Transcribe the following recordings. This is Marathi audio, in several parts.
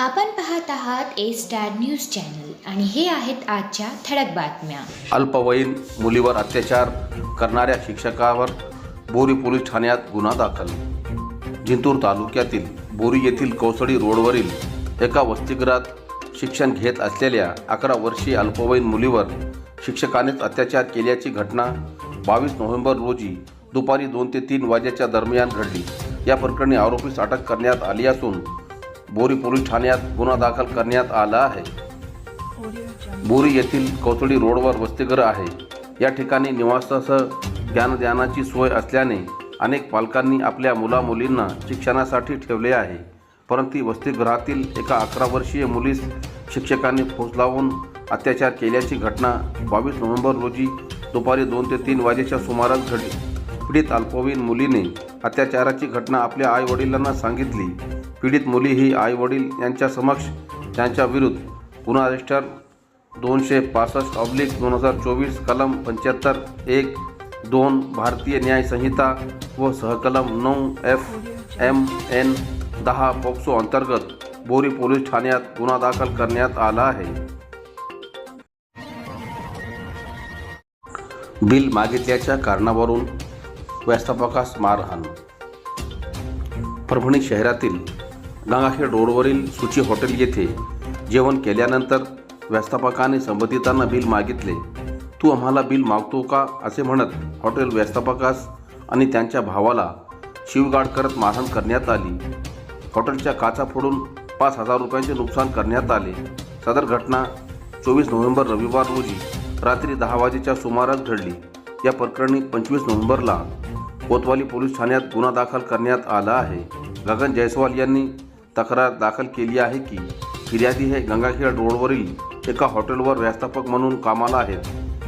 आपण पाहत आहात ए स्टार न्यूज चॅनल आणि हे आहेत आजच्या ठळक बातम्या. अल्पवयीन मुलीवर अत्याचार करणाऱ्या शिक्षकावर बोरी पोलीस ठाण्यात गुन्हा दाखल. जिंतूर तालुक्यातील बोरी येथील कोसडी रोडवरील एका वसतिगृहात शिक्षण घेत असलेल्या अकरा वर्षीय अल्पवयीन मुलीवर शिक्षकानेच अत्याचार केल्याची घटना बावीस नोव्हेंबर रोजी दुपारी दोन ते तीन वाजेच्या दरम्यान घडली. या प्रकरणी आरोपीस अटक करण्यात आली असून बोरी पोलीस ठाण्यात गुन्हा दाखल करण्यात आला आहे. बोरी येथील कौसडी रोडवर वसतिगृह आहे. या ठिकाणी निवासासह ज्ञानदानाची सोय असल्याने अनेक पालकांनी आपल्या मुलामुलींना शिक्षणासाठी ठेवले आहे. परंतु वसतिगृहातील एका अकरा वर्षीय मुलीस शिक्षकांनी फौज लावून अत्याचार केल्याची घटना बावीस नोव्हेंबर रोजी दुपारी दोन ते तीन वाजेच्या सुमारास घडली. पीडित अल्पवयीन मुलीने अत्याचाराची घटना आपल्या आईवडिलांना सांगितली. पीडित मुली ही आईवडील यांच्या समक्ष त्यांच्या विरुद्ध गुन्हा रजिस्टर दोनशे पासष्ट ऑब्लिक दोन हजार चोवीस कलम पंच्याहत्तर एक दोन भारतीय न्याय संहिता व सहकलम नऊ एफ एम एन दहा पोक्सो अंतर्गत बोरी पोलीस ठाण्यात गुन्हा दाखल करण्यात आला आहे. बिल मागितल्याच्या कारणावरून व्यवस्थापकास मारहाण परभणी शहरातील गंगाखेड रोडवरील सुची हॉटेल येथे जेवण केल्यानंतर व्यवस्थापकाने संबंधितांना बिल मागितले. तू आम्हाला बिल मागतो का? असे म्हणत हॉटेल व्यवस्थापकास आणि त्यांच्या भावाला शिवगाड करत मारहाण करण्यात आली. हॉटेलच्या काचा फोडून पाच हजार रुपयांचे नुकसान करण्यात आले. सदर घटना चोवीस नोव्हेंबर रविवार रोजी रात्री दहा वाजेच्या सुमारास घडली. या प्रकरणी पंचवीस नोव्हेंबरला कोतवाली पोलीस ठाण्यात गुन्हा दाखल करण्यात आला आहे. गगन जयस्वाल यांनी तक्रार दाखल केली आहे की फिर्यादी हे गंगाखेड रोडवरील एका हॉटेलवर व्यवस्थापक म्हणून कामाला आहेत.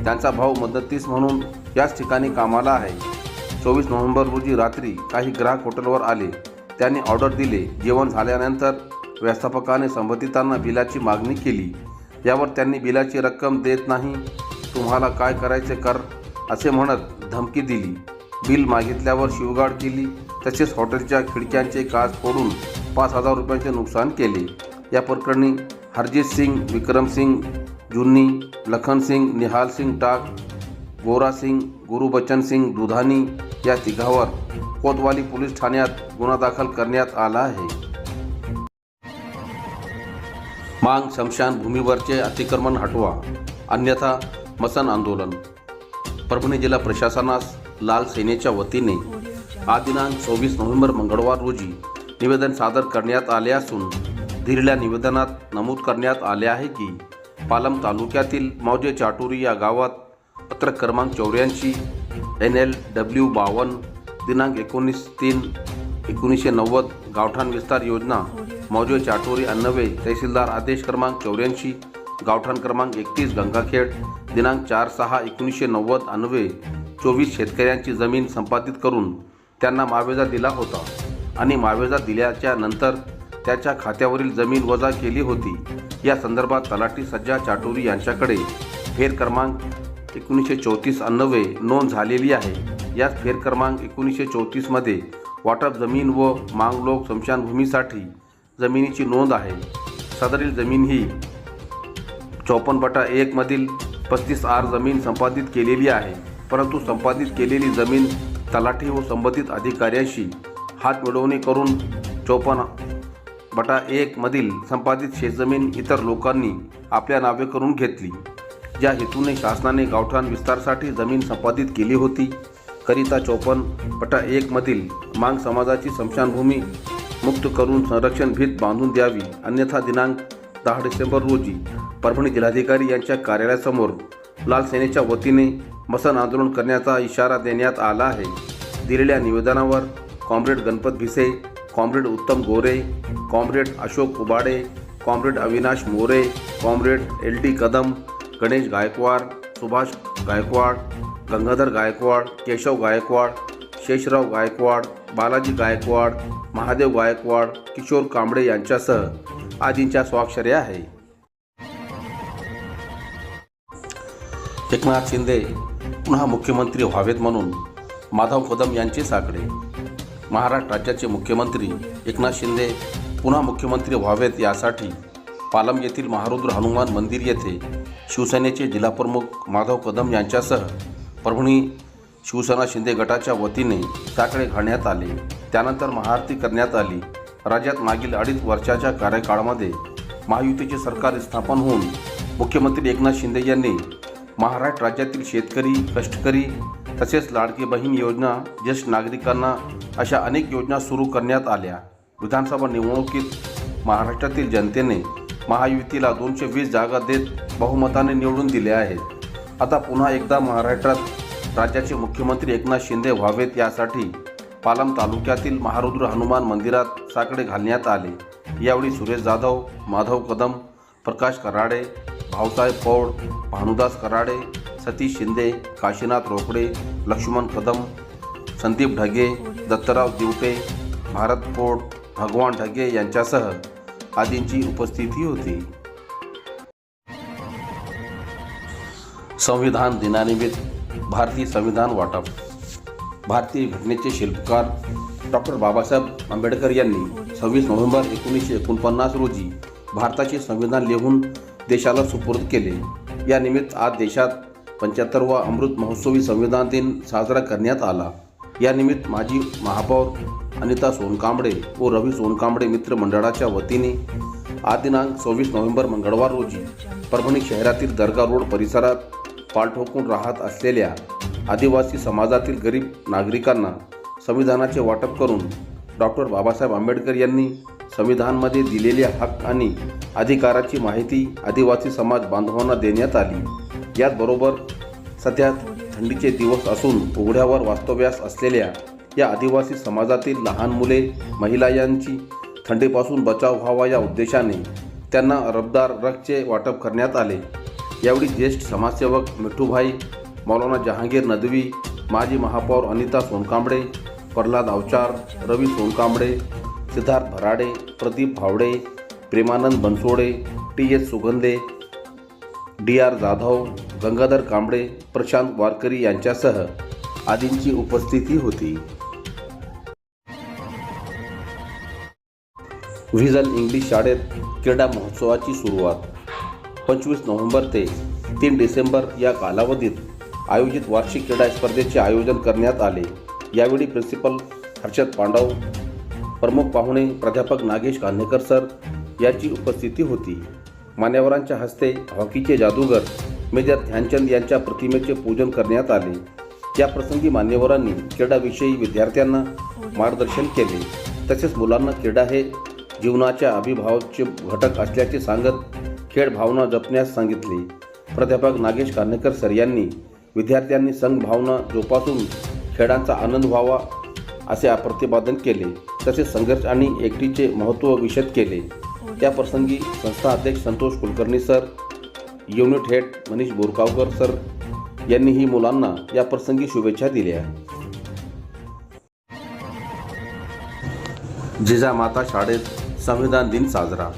त्यांचा भाऊ मदतीस म्हणून याच ठिकाणी कामाला आहे. चोवीस नोव्हेंबर रोजी रात्री काही ग्राहक हॉटेलवर आले. त्यांनी ऑर्डर दिले. जेवण झाल्यानंतर व्यवस्थापकाने संबंधितांना बिलाची मागणी केली. यावर त्यांनी बिलाची रक्कम देत नाही. तुम्हाला काय करायचे कर? असे म्हणत धमकी दिली. बिल मागितल्यावर शिवगाड केली तसेच हॉटेलच्या खिडक्यांचे काच फोडून पाच हजार रुपयांचे नुकसान केले. या प्रकरणी हरजित सिंग विक्रम सिंग जुन्नी लखन सिंग निहाल सिंग टाक गोरा सिंग गुरुबचन सिंग दुधानी या तिघावर कोतवाली पोलीस ठाण्यात गुन्हा दाखल करण्यात आला आहे. मांग शमशान भूमीवरचे अतिक्रमण हटवा अन्यथा मसन आंदोलन. परभणी जिल्हा प्रशासनास लाल सेनेच्या वतीने आज दिनांक चोवीस नोव्हेंबर मंगळवार रोजी निवेदन सादर करण्यात आले असून दिलेल्या निवेदनात नमूद करण्यात आले आहे की पालम तालुक्यातील मौजे चाटुरी या गावात पत्रक क्रमांक चौऱ्याऐंशी एन एल डब्ल्यू बावन्न दिनांक एकोणीस तीन एकोणीसशे नव्वद गावठाण विस्तार योजना मौजे चाटोरी अन्नवे तहसीलदार आदेश क्रमांक चौऱ्याऐंशी गावठाण क्रमांक एकतीस गंगाखेड दिनांक चार सहा एकोणीसशे नव्वद अन्वे चोवीस शेतकऱ्यांची जमीन संपादित करून त्यांना मावेजा दिला होता. आणि मावेजा दिल्याच्या नंतर त्याच्या खात्यावरील जमीन वजा केली होती. या संदर्भात तलाठी सज्जा चाटोरी यांच्याकडे फेर क्रमांक एकोणीसशे चौतीस अन्नवे नोंद झालेली आहे. याच फेर क्रमांक एकोणीसशे चौतीसमध्ये वाटप जमीन व मांगलोक स्मशानभूमीसाठी जमिनीची नोंद आहे. सदरील जमीन ही चौपन्न बटा एकमधील पस्तीस आर जमीन संपादित केलेली आहे. परंतु संपादित केलेली जमीन तलाठी व संबंधित अधिकाऱ्यांशी हात मिळवणी करून चौपन्न बटा एकमधील संपादित शेतजमीन इतर लोकांनी आपल्या नावे करून घेतली. ज्या हेतूने शासनाने गावठाण विस्तारासाठी जमीन संपादित केली होती करिता चौपन्न बटा एकमधील मांग समाजाची स्मशानभूमी मुक्त करून संरक्षण भीत बांधून द्यावी. अन्यथा दिनांक दहा डिसेंबर रोजी परभणी जिल्हाधिकारी यांच्या कार्यालयासमोर लाल सेनेच्या वतीने मसन आंदोलन करण्याचा इशारा देण्यात आला आहे. दिलेल्या निवेदनावर comrade Ganpat Bhise comrade Uttam Gore comrade Ashok Kubade comrade Avinash More comrade L D Kadam Ganesh Gaikwad Subhash Gaikwad Gangadhar Gaikwad Keshav Gaikwad Sheshrao Gaikwad Balaji Gaikwad Mahadev Gaikwad Kishor Kamble यांच्यासह आदींच्या स्वाक्षऱ्या आहे. एकनाथ शिंदे पुन्हा मुख्यमंत्री व्हावेत म्हणून माधव कदम यांचे साकडे. महाराष्ट्र राज्याचे मुख्यमंत्री एकनाथ शिंदे पुन्हा मुख्यमंत्री व्हावेत यासाठी पालम येथील महारुद्र हनुमान मंदिर येथे शिवसेनेचे जिल्हाप्रमुख माधव कदम यांच्यासह परभणी शिवसेना शिंदे गटाच्या वतीने साकडे घालण्यात आले. त्यानंतर महाआरती करण्यात आली. राज्यात मागील अडीच वर्षाच्या कार्यकाळामध्ये महायुतीचे सरकार स्थापन होऊन मुख्यमंत्री एकनाथ शिंदे यांनी महाराष्ट्र राज्यातील शेतकरी कष्टकरी तसेच लाडकी बहीण योजना ज्येष्ठ नागरिकांना अशा अनेक योजना सुरू करण्यात आल्या. विधानसभा निवडणुकीत महाराष्ट्रातील जनतेने महायुतीला दोनशे वीस जागा देत बहुमताने निवडून दिले आहेत. आता पुन्हा एकदा महाराष्ट्रात राज्याचे मुख्यमंत्री एकनाथ शिंदे व्हावेत यासाठी पालम तालुक्यातील महारुद्र हनुमान मंदिरात साकडे घालण्यात आले. यावेळी सुरेश जाधव माधव कदम प्रकाश कराडे भाऊसाहेब पौड भानुदास कराडे सतीश शिंदे काशीनाथ रोकडे लक्ष्मण कदम संदीप ढगे दत्तराव दिवटे भारत पोड भगवान ढगे यांच्यासह आदींची उपस्थिती होती. संविधान दिनानिमित्त भारतीय संविधान वाटप. भारतीय घटनेचे शिल्पकार डॉक्टर बाबासाहेब आंबेडकर यांनी सव्वीस नोव्हेंबर एकोणीसशे एकोणपन्नास रोजी भारताचे संविधान लिहून देशाला सुपूर्द केले. या निमित्त आज देशात पंच्याहत्तरवा अमृत महोत्सवी संविधान दिन साजरा करण्यात आला. या निमित्त माजी महापौर अनिता सोनकांबळे व रवी सोनकांबळे मित्र मंडळाच्या वतीने आज दिनांक सव्वीस नोव्हेंबर मंगळवार रोजी परभणी शहरातील दर्गा रोड परिसरात पाठोकून राहत असलेल्या आदिवासी समाजातील गरीब नागरिकांना संविधानाचे वाटप करून डॉक्टर बाबासाहेब आंबेडकर यांनी संविधानमध्ये दिलेल्या हक्क आणि अधिकाराची माहिती आदिवासी समाज बांधवांना देण्यात आली. याचबरोबर सध्या थंडीचे दिवस असून उघड्यावर वास्तव्यास असलेल्या या आदिवासी समाजातील लहान मुले महिला यांची थंडीपासून बचाव व्हावा या उद्देशाने त्यांना रबदार रगचे वाटप करण्यात आले. यावेळी ज्येष्ठ समाजसेवक मिठूभाई मौलाना जहांगीर नदवी माजी महापौर Anita Sonkamble Pralhad Avachar Ravi Sonkamble Siddharth Bharade Pradeep Bhawde Premanand Bansode T S Sugandhe D R Jadhav Gangadhar Kamble Prashant Warkari यांच्यासह आदींची उपस्थिती होती. व्हिजन इंग्लिश शाळेत क्रीडा महोत्सवाची सुरुवात. पंचवीस नोव्हेंबर ते तीन डिसेंबर या कालावधीत आयोजित वार्षिक क्रीडा स्पर्धेचे आयोजन करण्यात आले. यावेळी प्रिन्सिपल हर्षद पांडव प्रमुख पाहुणे प्राध्यापक नागेश कान्हेकर सर याची उपस्थिती होती. मान्यवरांच्या हस्ते हॉकीचे जादूगर मेजर ध्यानचंद यांच्या प्रतिमेचे पूजन करण्यात आले. या प्रसंगी मान्यवरांनी क्रीडाविषयी विद्यार्थ्यांना मार्गदर्शन केले. तसेच मुलांना क्रीडा हे जीवनाच्या अभिभावाचे घटक असल्याचे सांगत खेळ भावना जपण्यास सांगितले. प्राध्यापक नागेश कान्हेकर सर यांनी विद्यार्थ्यांनी संघ भावना जोपासून खेळांचा आनंद व्हावा असे प्रतिपादन केले. तसेच संघर्ष आणि एकटीचे महत्त्व विशद केले. त्या प्रसंगी संस्था अध्यक्ष Santosh Kulkarni sir unit head Manish Borgaonkar sir यांनीही मुलांना या प्रसंगी शुभेच्छा दिल्या. जिजामाता शाळेत संविधान दिन साजरा.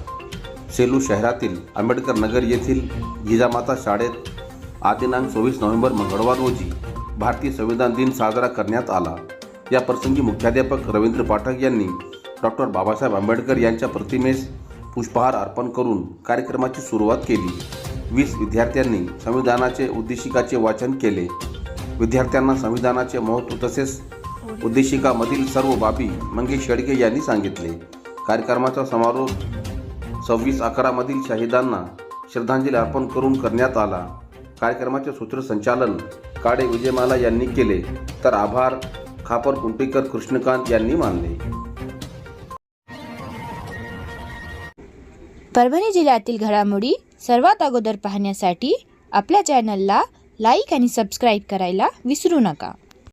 सेलू शहरातील आंबेडकर नगर येथील जिजामाता शाळेत आज दिनांक चोवीस नोव्हेंबर मंगळवार रोजी भारतीय संविधान दिन साजरा करण्यात आला. या प्रसंगी मुख्याध्यापक रवींद्र पाठक यांनी डॉक्टर बाबासाहेब आंबेडकर यांच्या प्रतिमेस पुष्पहार अर्पण करून कार्यक्रमाची सुरुवात केली. वीस विद्यार्थ्यांनी संविधानाचे उद्देशिकाचे वाचन केले. विद्यार्थ्यांना संविधानाचे महत्त्व तसेच उद्देशिकामधील सर्व बाबी मंगेश शेडके यांनी सांगितले. कार्यक्रमाचा समारोप सव्वीस अकरामधील शहीदांना श्रद्धांजली अर्पण करून करण्यात आला. कार्यक्रमाचे सूत्रसंचालन काडे विजयमाला यांनी केले. तर आभार. खापर कुंटीकर कृष्णकांत यांनी मानले. परभणी जिल्ह्यातील घडामोडी सर्वात अगोदर पाहण्यासाठी आपल्या चॅनलला लाईक आणि सबस्क्राईब करायला विसरू नका.